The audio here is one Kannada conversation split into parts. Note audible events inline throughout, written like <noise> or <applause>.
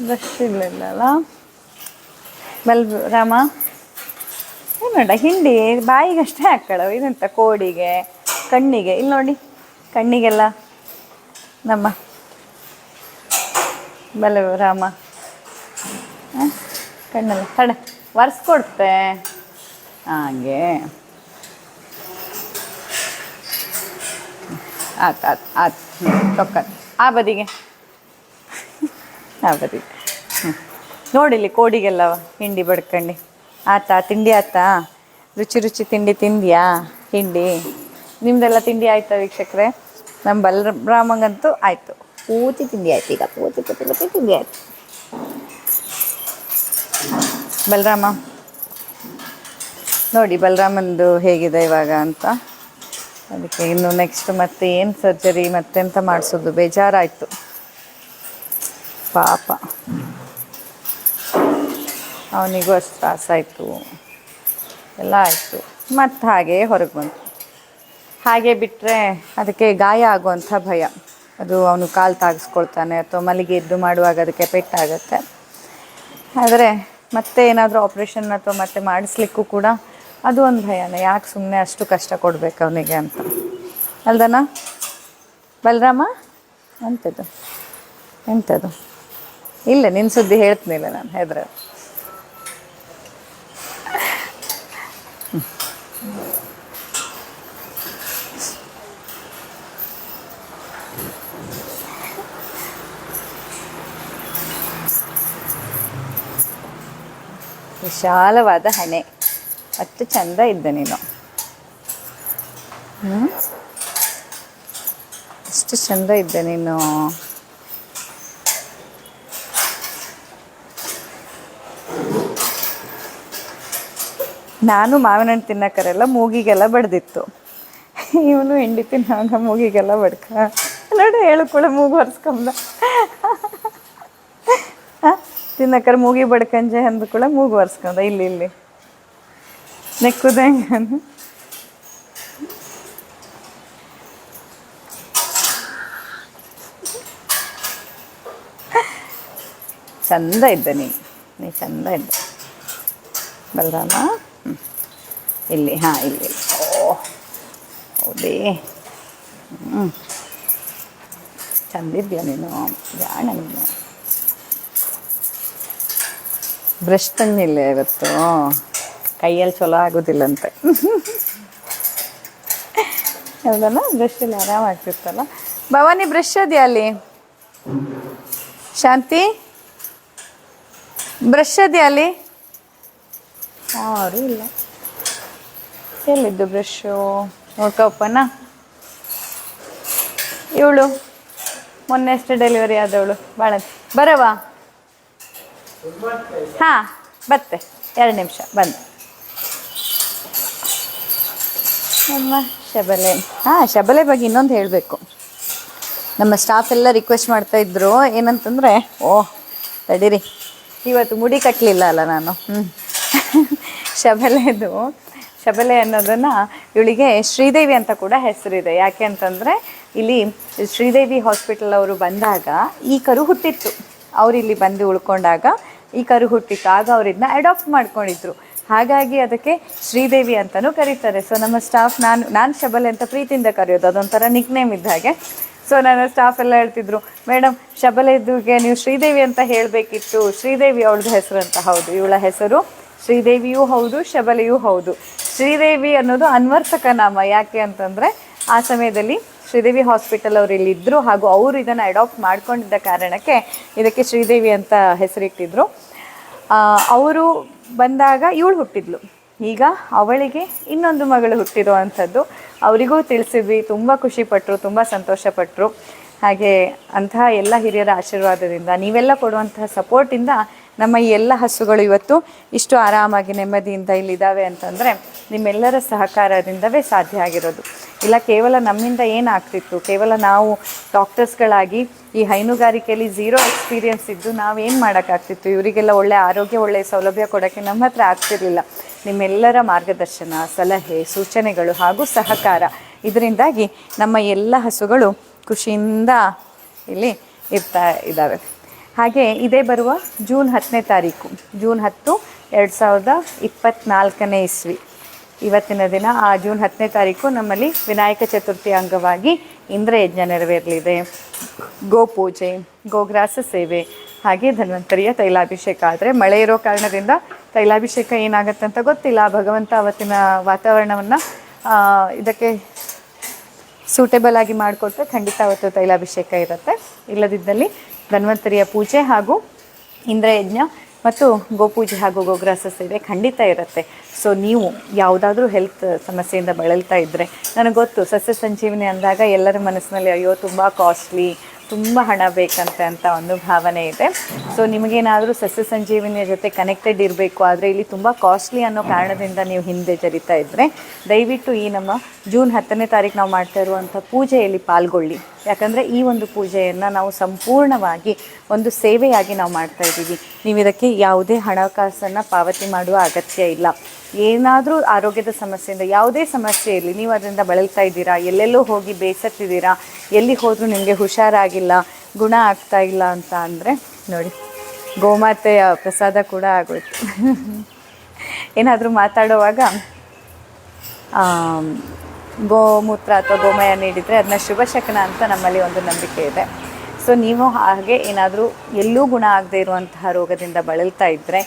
ಬ್ರಷ್ ಇರಲಿಲ್ಲಲ್ಲ ಬಲ್ ರಾಮ ಏನೋಡ ಹಿಂಡಿ ಬಾಯಿಗಷ್ಟೇ ಹಾಕ್ಕೊಳ್ಳೋ ಇದಂತ ಕೋಡಿಗೆ, ಕಣ್ಣಿಗೆ? ಇಲ್ಲಿ ನೋಡಿ, ಕಣ್ಣಿಗೆಲ್ಲ ನಮ್ಮ ಬಲ ರಾಮ? ಕಣ್ಣಲ್ಲ, ತಡೆ, ಒರೆಸ್ಕೊಡ್ತೆ. ಹಾಗೆ. ಆತ್ ಆತ್ ಆತ್ ಆ ಬದಿಗೆ. ಬದಿಗೆ ಹ್ಞೂ ನೋಡಿಲ್ಲಿ ಕೋಡಿಗೆಲ್ಲ ಹಿಂಡಿ ಬಡ್ಕಂಡು. ಆತಾ ತಿಂಡಿ ಆತಾ? ರುಚಿ ರುಚಿ ತಿಂಡಿ ತಿಂದ್ಯಾ ಹಿಂಡಿ? ನಿಮ್ದೆಲ್ಲ ತಿಂಡಿ ಆಯ್ತಾ ವೀಕ್ಷಕರೇ? ನಮ್ಮ ಬಲರಾಮಂಗಂತೂ ಆಯಿತು. ಪೂತಿ ತಿಂಡಿ ಆಯ್ತು ಈಗ. ಪೂತಿ ಪೂರ್ತಿ ಪೂರ್ತಿ ತಿಂಡಿ ಆಯ್ತು. ಬಲರಾಮ. ನೋಡಿ ಬಲರಾಮಂದು ಹೇಗಿದೆ ಇವಾಗ ಅಂತ. ಅದಕ್ಕೆ ಇನ್ನು ನೆಕ್ಸ್ಟ್ ಮತ್ತೆ ಏನು ಸರ್ಜರಿ ಮತ್ತೆಂತ ಮಾಡಿಸೋದು? ಬೇಜಾರಾಯಿತು. ಪಾಪ. ಅವನಿಗೂ ಅಷ್ಟು ತ್ರಾಸಾಯಿತು ಎಲ್ಲ ಆಯಿತು. ಮತ್ತು ಹಾಗೆ ಹೊರಗೆ ಬಂತು. ಹಾಗೆ ಬಿಟ್ಟರೆ ಅದಕ್ಕೆ ಗಾಯ ಆಗುವಂಥ ಭಯ. ಅದು ಅವನು ಕಾಲು ತಾಗಿಸ್ಕೊಳ್ತಾನೆ ಅಥವಾ ಮಲ್ಲಿಗೆ ಎದ್ದು ಮಾಡುವಾಗ ಅದಕ್ಕೆ ಪೆಟ್ಟಾಗತ್ತೆ ಆದರೆ ಮತ್ತೆ ಏನಾದರೂ ಆಪ್ರೇಷನ್ ಅಥವಾ ಮತ್ತೆ ಮಾಡಿಸ್ಲಿಕ್ಕೂ ಕೂಡ ಅದು ಒಂದು ಭಯನೇ. ಯಾಕೆ ಸುಮ್ಮನೆ ಅಷ್ಟು ಕಷ್ಟ ಕೊಡಬೇಕು ಅವನಿಗೆ ಅಂತ. ಅಲ್ದನಾ? ಬಲರಾಮ? ಎಂಥದ್ದು ಎಂಥದ್ದು ಇಲ್ಲ ನಿನ್ನ ಸುದ್ದಿ ಹೇಳ್ತೀನಿಲ್ಲ ನಾನು ಹೆದ್ರ ವಿಶಾಲವಾದ ಹಣೆ. ಅಷ್ಟು ಚಂದ ಇದ್ದ ನೀನು. ಹ್ಮ್? ಎಷ್ಟು ಚಂದ ಇದ್ದ ನೀನು. ನಾನು ಮಾವಿನ ಹಣ್ಣು ತಿನ್ನಕರೆಲ್ಲ ಮೂಗಿಗೆಲ್ಲ ಬಡ್ದಿತ್ತು. ಇವನು ಹಿಂಡಿ ತಿನ್ನಾಗ ಮೂಗಿಗೆಲ್ಲ ಬಡ್ಕ. ನೋಡು ಹೇಳ್ಕೊಳ ಮೂಗು ಒರೆಸ್ಕೊಂಬ. ತಿನ್ನಕರ ಮೂಗಿ ಬಡ್ಕಂಜೆ ಕೂಡ ಮೂಗು ಒರೆಸ್ಕೊಂಡ ಇಲ್ಲಿ ಇಲ್ಲಿ. ನೆಕ್ಕುದ ಚಂದ ಇದ್ದ ನೀ ಚಂದ ಇದ್ದ. ಬಲರಾಮ. ಇಲ್ಲಿ, ಹಾಂ, ಇಲ್ಲಿ. ಓ, ಹೌದೇ. ಹ್ಞೂ ಚಂದಿದ್ಯಾ ನೀನು? ಜಾಣ ನೀನು? ಬ್ರಷ್ ತಂದಿಲ್ಲ ಇವತ್ತು. ಕೈಯಲ್ಲಿ ಚಲೋ ಆಗೋದಿಲ್ಲಂತೆ. ಹೌದಲ್ಲ? ಬ್ರಷ್ ಆರಾಮ ಆರಾಮಾಗ್ತಿರ್ತಲ್ಲ ಭವಾನಿ, ಬ್ರಷ್ ಅದೆಯಾ ಅಲ್ಲಿ? ಶಾಂತಿ? ಬ್ರಷ್ ಅದೆಯಾ ಅಲ್ಲಿ? ಯಾರು ಇಲ್ಲ. ಎಲ್ಲಿದ್ದು ಬ್ರಷು ನೋಡ್ಕೊಪ್ಪನ ಇವಳು ಮೊನ್ನೆ ಅಷ್ಟೇ ಡೆಲಿವರಿ ಆದವಳು. ಭಾಳ ಬರವಾ ಹಾಂ, ಬತ್ತೆ. ಎರಡು ನಿಮಿಷ, ಬಂದು. ನಮ್ಮ ಶಬಲೆ. ಹಾಂ, ಶಬಲೆ ಬಗ್ಗೆ ಇನ್ನೊಂದು ಹೇಳಬೇಕು. ನಮ್ಮ ಸ್ಟಾಫ್ ಎಲ್ಲ ರಿಕ್ವೆಸ್ಟ್ ಮಾಡ್ತಾ ಇದ್ರು. ಏನಂತಂದರೆ, ಓ, ತಡೀರಿ. ಇವತ್ತು ಮುಡಿ ಕಟ್ಟಲಿಲ್ಲ ಅಲ್ಲ ನಾನು. ಹ್ಞೂ <laughs> ಶಬಲೆದು ಶಬಲೆ ಅನ್ನೋದನ್ನು ಇವಳಿಗೆ ಶ್ರೀದೇವಿ ಅಂತ ಕೂಡ ಹೆಸರಿದೆ. ಯಾಕೆ ಅಂತಂದರೆ, ಇಲ್ಲಿ ಶ್ರೀದೇವಿ ಹಾಸ್ಪಿಟಲ್ ಅವರು ಬಂದಾಗ ಈ ಕರು ಹುಟ್ಟಿತ್ತು. ಅವ್ರು ಇಲ್ಲಿ ಬಂದು ಉಳ್ಕೊಂಡಾಗ ಈ ಕರು ಹುಟ್ಟಿತ್ತು ಆಗ ಅವರಿದ್ನ ಅಡಾಪ್ಟ್ ಮಾಡ್ಕೊಂಡಿದ್ರು. ಹಾಗಾಗಿ ಅದಕ್ಕೆ ಶ್ರೀದೇವಿ ಅಂತಲೂ ಕರೀತಾರೆ. ಸೊ ನಮ್ಮ ಸ್ಟಾಫ್ ನಾನು ನಾನು ಶಬಲೆ ಅಂತ ಪ್ರೀತಿಯಿಂದ ಕರೆಯೋದು. ಅದೊಂಥರ ನಿಕ್ ನೇಮ್ ಇದ್ದ ಹಾಗೆ. ಸೊ ನನ್ನ ಸ್ಟಾಫ್ ಎಲ್ಲ ಹೇಳ್ತಿದ್ರು ಮೇಡಮ್ ಶಬಲೆದುಗೆ ನೀವು ಶ್ರೀದೇವಿ ಅಂತ ಹೇಳಬೇಕಿತ್ತು. ಶ್ರೀದೇವಿ ಅವಳದ್ದು ಹೆಸರು ಅಂತ. ಹೌದು, ಇವಳ ಹೆಸರು ಶ್ರೀದೇವಿಯೂ ಹೌದು, ಶಬಲೆಯೂ ಹೌದು. ಶ್ರೀದೇವಿ ಅನ್ನೋದು ಅನ್ವರ್ಥಕ ನಾಮ. ಯಾಕೆ ಅಂತಂದರೆ ಆ ಸಮಯದಲ್ಲಿ ಶ್ರೀದೇವಿ ಹಾಸ್ಪಿಟಲ್ ಅವರು ಇಲ್ಲಿ ಇದ್ದರು ಹಾಗೂ ಅವರು ಇದನ್ನು ಅಡಾಪ್ಟ್ ಮಾಡ್ಕೊಂಡಿದ್ದ ಕಾರಣಕ್ಕೆ ಇದಕ್ಕೆ ಶ್ರೀದೇವಿ ಅಂತ ಹೆಸರಿಟ್ಟಿದ್ರು. ಅವರು ಬಂದಾಗ ಇವಳು ಹುಟ್ಟಿದ್ಲು. ಈಗ ಅವಳಿಗೆ ಇನ್ನೊಂದು ಮಗಳು ಹುಟ್ಟಿರೋ ಅಂಥದ್ದು ಅವರಿಗೂ ತಿಳಿಸಿದ್ವಿ, ತುಂಬ ಖುಷಿಪಟ್ಟರು ತುಂಬ ಸಂತೋಷಪಟ್ಟರು ಹಾಗೆ ಅಂತಹ ಎಲ್ಲ ಹಿರಿಯರ ಆಶೀರ್ವಾದದಿಂದ ನೀವೆಲ್ಲ ಕೊಡುವಂತಹ ಸಪೋರ್ಟಿಂದ ನಮ್ಮ ಈ ಎಲ್ಲ ಹಸುಗಳು ಇವತ್ತು ಇಷ್ಟು ಆರಾಮಾಗಿ ನೆಮ್ಮದಿಯಿಂದ ಇಲ್ಲಿದ್ದಾವೆ ಅಂತಂದರೆ ನಿಮ್ಮೆಲ್ಲರ ಸಹಕಾರದಿಂದವೇ ಸಾಧ್ಯ ಆಗಿರೋದು. ಇಲ್ಲ ಕೇವಲ ನಮ್ಮಿಂದ ಏನಾಗ್ತಿತ್ತು? ಕೇವಲ ನಾವು ಡಾಕ್ಟರ್ಸ್ಗಳಾಗಿ ಈ ಹೈನುಗಾರಿಕೆಯಲ್ಲಿ ಝೀರೋ ಎಕ್ಸ್ಪೀರಿಯನ್ಸ್ ಇದ್ದು ನಾವೇನು ಮಾಡೋಕ್ಕಾಗ್ತಿತ್ತು? ಇವರಿಗೆಲ್ಲ ಒಳ್ಳೆ ಆರೋಗ್ಯ ಒಳ್ಳೆಯ ಸೌಲಭ್ಯ ಕೊಡೋಕ್ಕೆ ನಮ್ಮ ಹತ್ರ ಆಗ್ತಿರಲಿಲ್ಲ. ನಿಮ್ಮೆಲ್ಲರ ಮಾರ್ಗದರ್ಶನ, ಸಲಹೆ, ಸೂಚನೆಗಳು ಹಾಗೂ ಸಹಕಾರ. ಇದರಿಂದಾಗಿ ನಮ್ಮ ಎಲ್ಲ ಹಸುಗಳು ಖುಷಿಯಿಂದ ಇಲ್ಲಿ ಇರ್ತಾ ಇದ್ದಾವೆ. ಹಾಗೆ ಇದೇ ಬರುವ ಜೂನ್ ಹತ್ತನೇ ತಾರೀಕು. ಜೂನ್ ಹತ್ತು ಎರಡು ಸಾವಿರದ ಇಪ್ಪತ್ತ್ನಾಲ್ಕನೇ ಇಸ್ವಿ. ಇವತ್ತಿನ ದಿನ ಆ ಜೂನ್ ಹತ್ತನೇ ತಾರೀಕು ನಮ್ಮಲ್ಲಿ ವಿನಾಯಕ ಚತುರ್ಥಿ ಅಂಗವಾಗಿ ಇಂದ್ರಯಜ್ಞ ನೆರವೇರಲಿದೆ. ಗೋಪೂಜೆ, ಗೋಗ್ರಾಸ ಸೇವೆ, ಹಾಗೆ ಧನ್ವಂತರಿಯ ತೈಲಾಭಿಷೇಕ. ಆದರೆ ಮಳೆ ಇರೋ ಕಾರಣದಿಂದ ತೈಲಾಭಿಷೇಕ ಏನಾಗುತ್ತೆ ಅಂತ ಗೊತ್ತಿಲ್ಲ. ಭಗವಂತ ಅವತ್ತಿನ ವಾತಾವರಣವನ್ನು ಇದಕ್ಕೆ ಸೂಟೇಬಲ್ ಆಗಿ ಮಾಡಿಕೊಟ್ರೆ ಖಂಡಿತ ಅವತ್ತು ತೈಲಾಭಿಷೇಕ ಇರುತ್ತೆ. ಇಲ್ಲದಿದ್ದಲ್ಲಿ ಧನ್ವಂತರಿಯ ಪೂಜೆ ಹಾಗೂ ಇಂದ್ರಯಜ್ಞ ಮತ್ತು ಗೋಪೂಜೆ ಹಾಗೂ ಗೋಗ್ರಾಸ ಸೇವೆ ಖಂಡಿತ ಇರುತ್ತೆ. ಸೊ ನೀವು ಯಾವುದಾದ್ರೂ ಹೆಲ್ತ್ ಸಮಸ್ಯೆಯಿಂದ ಬಳಲ್ತಾ ಇದ್ದರೆ ನನಗೆ ಗೊತ್ತು ಸಸ್ಯ ಸಂಜೀವಿನಿ ಅಂದಾಗ ಎಲ್ಲರ ಮನಸ್ಸಿನಲ್ಲಿ, ಅಯ್ಯೋ, ತುಂಬ ಕಾಸ್ಟ್ಲಿ ತುಂಬ ಹಣ ಬೇಕಂತೆ ಅಂತ ಒಂದು ಭಾವನೆ ಇದೆ. ಸೊ ನಿಮಗೇನಾದರೂ ಸಸ್ಯ ಸಂಜೀವಿನಿಯ ಜೊತೆ ಕನೆಕ್ಟೆಡ್ ಇರಬೇಕು, ಆದರೆ ಇಲ್ಲಿ ತುಂಬ ಕಾಸ್ಟ್ಲಿ ಅನ್ನೋ ಕಾರಣದಿಂದ ನೀವು ಹಿಂದೆ ಜರಿತಾ ಇದ್ದರೆ ದಯವಿಟ್ಟು ಈ ನಮ್ಮ ಜೂನ್ ಹತ್ತನೇ ತಾರೀಕು ನಾವು ಮಾಡ್ತಾ ಇರುವಂಥ ಪೂಜೆಯಲ್ಲಿ ಪಾಲ್ಗೊಳ್ಳಿ. ಯಾಕಂದರೆ ಈ ಒಂದು ಪೂಜೆಯನ್ನು ನಾವು ಸಂಪೂರ್ಣವಾಗಿ ಒಂದು ಸೇವೆಯಾಗಿ ನಾವು ಮಾಡ್ತಾ ಇದ್ದೀವಿ. ನೀವು ಇದಕ್ಕೆ ಯಾವುದೇ ಹಣಕಾಸನ್ನು ಪಾವತಿ ಮಾಡುವ ಅಗತ್ಯ ಇಲ್ಲ. ಏನಾದರೂ ಆರೋಗ್ಯದ ಸಮಸ್ಯೆಯಿಂದ, ಯಾವುದೇ ಸಮಸ್ಯೆ ಇರಲಿ, ನೀವು ಅದರಿಂದ ಬಳಲ್ತಾ ಇದ್ದೀರಾ, ಎಲ್ಲೆಲ್ಲೋ ಹೋಗಿ ಬೇಸತ್ತಿದ್ದೀರಾ, ಎಲ್ಲಿ ಹೋದರೂ ನಿಮಗೆ ಹುಷಾರಾಗಿಲ್ಲ ಗುಣ ಆಗ್ತಾ ಇಲ್ಲ ಅಂತ ಅಂದರೆ ನೋಡಿ, ಗೋಮಾತೆಯ ಪ್ರಸಾದ ಕೂಡ ಆಗೋಯ್ತು. ಏನಾದರೂ ಮಾತಾಡುವಾಗ ಗೋಮೂತ್ರ ಅಥವಾ ಗೋಮಯ ನೀಡಿದರೆ ಅದನ್ನ ಶುಭಶಕನ ಅಂತ ನಮ್ಮಲ್ಲಿ ಒಂದು ನಂಬಿಕೆ ಇದೆ. ಸೊ ನೀವು ಹಾಗೆ ಏನಾದರೂ ಎಲ್ಲೂ ಗುಣ ಆಗದೆ ಇರುವಂತಹ ರೋಗದಿಂದ ಬಳಲ್ತಾ ಇದ್ದರೆ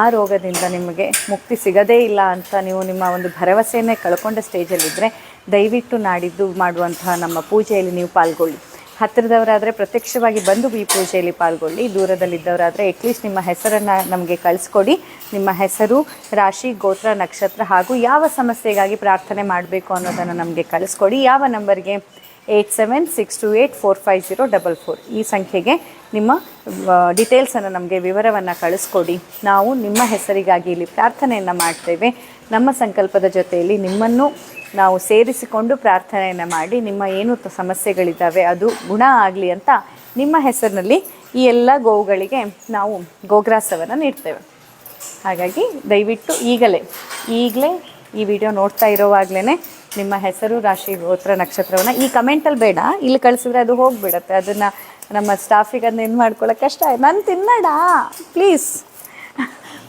ಆ ರೋಗದಿಂದ ನಿಮಗೆ ಮುಕ್ತಿ ಸಿಗದೇ ಇಲ್ಲ ಅಂತ ನೀವು ನಿಮ್ಮ ಒಂದು ಭರವಸೆಯನ್ನೇ ಕಳ್ಕೊಂಡ ಸ್ಟೇಜಲ್ಲಿದ್ದರೆ ದಯವಿಟ್ಟು ನಾಡಿದ್ದು ಮಾಡುವಂತಹ ನಮ್ಮ ಪೂಜೆಯಲ್ಲಿ ನೀವು ಪಾಲ್ಗೊಳ್ಳಿ. ಹತ್ತಿರದವರಾದರೆ ಪ್ರತ್ಯಕ್ಷವಾಗಿ ಬಂದು ಈ ಪೂಜೆಯಲ್ಲಿ ಪಾಲ್ಗೊಳ್ಳಿ, ದೂರದಲ್ಲಿದ್ದವರಾದರೆ ಅಟ್ಲೀಸ್ಟ್ ನಿಮ್ಮ ಹೆಸರನ್ನು ನಮಗೆ ಕಳಿಸ್ಕೊಡಿ. ನಿಮ್ಮ ಹೆಸರು, ರಾಶಿ, ಗೋತ್ರ, ನಕ್ಷತ್ರ ಹಾಗೂ ಯಾವ ಸಮಸ್ಯೆಗಾಗಿ ಪ್ರಾರ್ಥನೆ ಮಾಡಬೇಕು ಅನ್ನೋದನ್ನು ನಮಗೆ ಕಳಿಸ್ಕೊಡಿ. ಯಾವ ನಂಬರ್ಗೆ? Eight seven six two eight four five zero double four. ಈ ಸಂಖ್ಯೆಗೆ ನಿಮ್ಮ ಡೀಟೇಲ್ಸನ್ನು ನಮಗೆ ವಿವರವನ್ನು ಕಳಿಸ್ಕೊಡಿ. ನಾವು ನಿಮ್ಮ ಹೆಸರಿಗಾಗಿ ಇಲ್ಲಿ ಪ್ರಾರ್ಥನೆಯನ್ನು ಮಾಡ್ತೇವೆ. ನಮ್ಮ ಸಂಕಲ್ಪದ ಜೊತೆಯಲ್ಲಿ ನಿಮ್ಮನ್ನು ನಾವು ಸೇರಿಸಿಕೊಂಡು ಪ್ರಾರ್ಥನೆಯನ್ನು ಮಾಡಿ ನಿಮ್ಮ ಏನು ಸಮಸ್ಯೆಗಳಿದ್ದಾವೆ ಅದು ಗುಣ ಆಗಲಿ ಅಂತ ನಿಮ್ಮ ಹೆಸರಿನಲ್ಲಿ ಈ ಎಲ್ಲ ಗೋವುಗಳಿಗೆ ನಾವು ಗೋಗ್ರಾಸವನ್ನು ನೀಡ್ತೇವೆ. ಹಾಗಾಗಿ ದಯವಿಟ್ಟು ಈಗಲೇ ಈಗಲೇ ಈ ವಿಡಿಯೋ ನೋಡ್ತಾ ಇರೋವಾಗಲೇ ನಿಮ್ಮ ಹೆಸರು, ರಾಶಿ, ಗೋತ್ರ, ನಕ್ಷತ್ರವನ್ನು ಈ ಕಮೆಂಟಲ್ಲಿ ಬೇಡ, ಇಲ್ಲಿ ಕಳಿಸಿದ್ರೆ ಅದು ಹೋಗಿಬಿಡತ್ತೆ. ಅದನ್ನು ನಮ್ಮ ಸ್ಟಾಫಿಗೆ ಅದನ್ನ ಏನು ಮಾಡ್ಕೊಳ್ಳೋಕೆ ಕಷ್ಟ ನಾನು ತಿನ್ನಡ ಪ್ಲೀಸ್.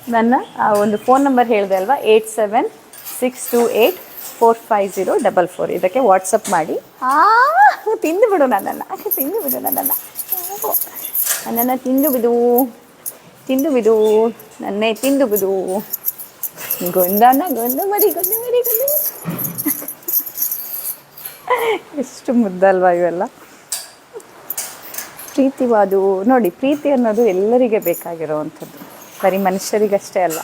ನನ್ನ ಆ ಒಂದು ಫೋನ್ ನಂಬರ್ ಹೇಳಿದೆ ಅಲ್ವಾ? Eight seven six two eight four five zero double four ಇದಕ್ಕೆ ವಾಟ್ಸಪ್ ಮಾಡಿ. ತಿಂದು ಬಿಡು ನನ್ನನ್ನು. ತಿಂದು ಬಿಡು ನನ್ನನ್ನು. ನನ್ನನ್ನು ತಿಂದು ಬಿಡು. ತಿಂದು ಬಿಡು. ನನ್ನೇ ತಿಂದು ಬಿಡು. ಗೊಂದನ, ಗೊಂದು ಮರಿ ಗೊಂದು ಮರಿ, ಗೊಂದು. ಎಷ್ಟು ಮುದ್ದಲ್ವಾ ಇವೆಲ್ಲ. ಪ್ರೀತಿವಾದು. ನೋಡಿ, ಪ್ರೀತಿ ಅನ್ನೋದು ಎಲ್ಲರಿಗೆ ಬೇಕಾಗಿರುವಂಥದ್ದು. ಬರೀ ಮನುಷ್ಯರಿಗಷ್ಟೇ ಅಲ್ಲ.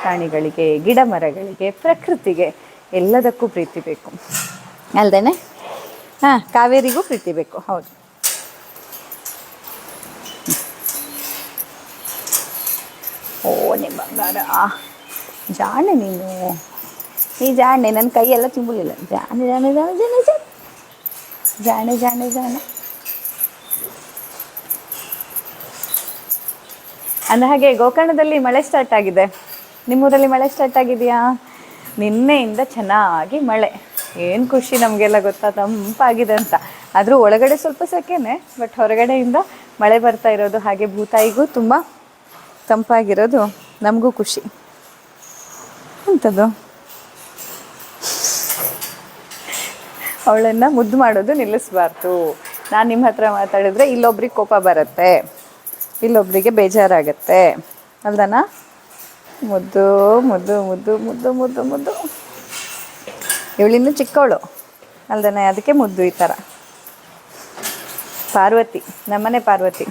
ಪ್ರಾಣಿಗಳಿಗೆ ಗಿಡ ಮರಗಳಿಗೆ ಪ್ರಕೃತಿಗೆ. ಎಲ್ಲದಕ್ಕೂ ಪ್ರೀತಿ ಬೇಕು. ಅಲ್ದೇನೆ? ಹಾಂ ಕಾವೇರಿಗೂ ಪ್ರೀತಿ ಬೇಕು ಹೌದು. ಓ ನಿಮ್ಮ ಬಂಗಾರ. ಜಾಣೆ ನೀನು. ಈ ಜಾಣೆ ನನ್ನ ಕೈಯೆಲ್ಲ ತುಂಬಲಿಲ್ಲ ಜಾಣೆ ಜಾಣೆ ಜಾಣೆ ಜಾಣೆ ಜಾಣೆ. ಜಾಣೆ ಜಾಣೆ ಜಾಣೆ. ಅಂದ ಹಾಗೆ ಗೋಕರ್ಣದಲ್ಲಿ ಮಳೆ ಸ್ಟಾರ್ಟ್ ಆಗಿದೆ. ನಿಮ್ಮೂರಲ್ಲಿ ಮಳೆ ಸ್ಟಾರ್ಟ್ ಆಗಿದೆಯಾ? ನಿನ್ನೆಯಿಂದ ಚೆನ್ನಾಗಿ ಮಳೆ. ಏನು ಖುಷಿ ನಮಗೆಲ್ಲ ಗೊತ್ತಾ? ತಂಪಾಗಿದೆ ಅಂತ. ಆದರೂ ಒಳಗಡೆ ಸ್ವಲ್ಪ ಸೆಕೆನೆ ಬಟ್ ಹೊರಗಡೆಯಿಂದ ಮಳೆ ಬರ್ತಾ ಇರೋದು, ಹಾಗೆ ಭೂತಾಯಿಗೂ ತುಂಬ ತಂಪಾಗಿರೋದು ನಮಗೂ ಖುಷಿ. ಅಂಥದ್ದು ಅವಳನ್ನು ಮುದ್ದು ಮಾಡೋದು ನಿಲ್ಲಿಸ್ಬಾರ್ದು. ನಾನು ನಿಮ್ಮ ಹತ್ರ ಮಾತಾಡಿದ್ರೆ ಇಲ್ಲೊಬ್ರಿಗೆ ಕೋಪ ಬರುತ್ತೆ. ಇಲ್ಲೊಬ್ರಿಗೆ ಬೇಜಾರಾಗತ್ತೆ. ಅಲ್ದನ? ಮುದ್ದು ಮುದ್ದು ಮುದ್ದು ಮುದ್ದು ಮುದ್ದು ಮುದ್ದು. ಇವಳಿನ್ನೂ ಚಿಕ್ಕವಳು. ಅಲ್ದನೆ ಅದಕ್ಕೆ ಮುದ್ದು ಈ ಥರ. ಪಾರ್ವತಿ, ನಮ್ಮನೆ ಪಾರ್ವತಿ.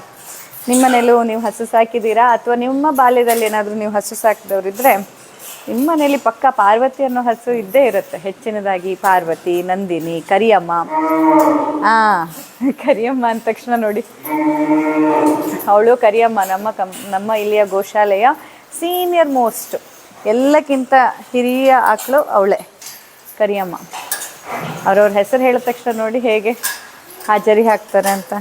ನಿಮ್ಮನೇಲೂ ನೀವು ಹಸು ಸಾಕಿದ್ದೀರಾ? ಅಥವಾ ನಿಮ್ಮ ಬಾಲ್ಯದಲ್ಲಿ ಏನಾದರೂ ನೀವು ಹಸು ಸಾಕಿದವರಿದ್ದರೆ ನಿಮ್ಮ ಮನೇಲಿ ಪಕ್ಕ ಪಾರ್ವತಿ ಅನ್ನೋ ಹಸು ಇದ್ದೇ ಇರುತ್ತೆ. ಹೆಚ್ಚಿನದಾಗಿ ಪಾರ್ವತಿ, ನಂದಿನಿ, ಕರಿಯಮ್ಮ. ಹಾಂ ಕರಿಯಮ್ಮ ಅಂದ ತಕ್ಷಣ ನೋಡಿ. ಅವಳು ಕರಿಯಮ್ಮ, ನಮ್ಮ ಕಂ ನಮ್ಮ ಇಲ್ಲಿಯ ಗೋಶಾಲೆಯ ಸೀನಿಯರ್ ಮೋಸ್ಟ್ ಎಲ್ಲಕ್ಕಿಂತ ಹಿರಿಯ ಆಕಳು ಅವಳೆ, ಕರಿಯಮ್ಮ. ಅವ್ರವ್ರ ಹೆಸರು ಹೇಳಿದ ತಕ್ಷಣ ನೋಡಿ ಹೇಗೆ ಹಾಜರಿ ಹಾಕ್ತಾರೆ ಅಂತ.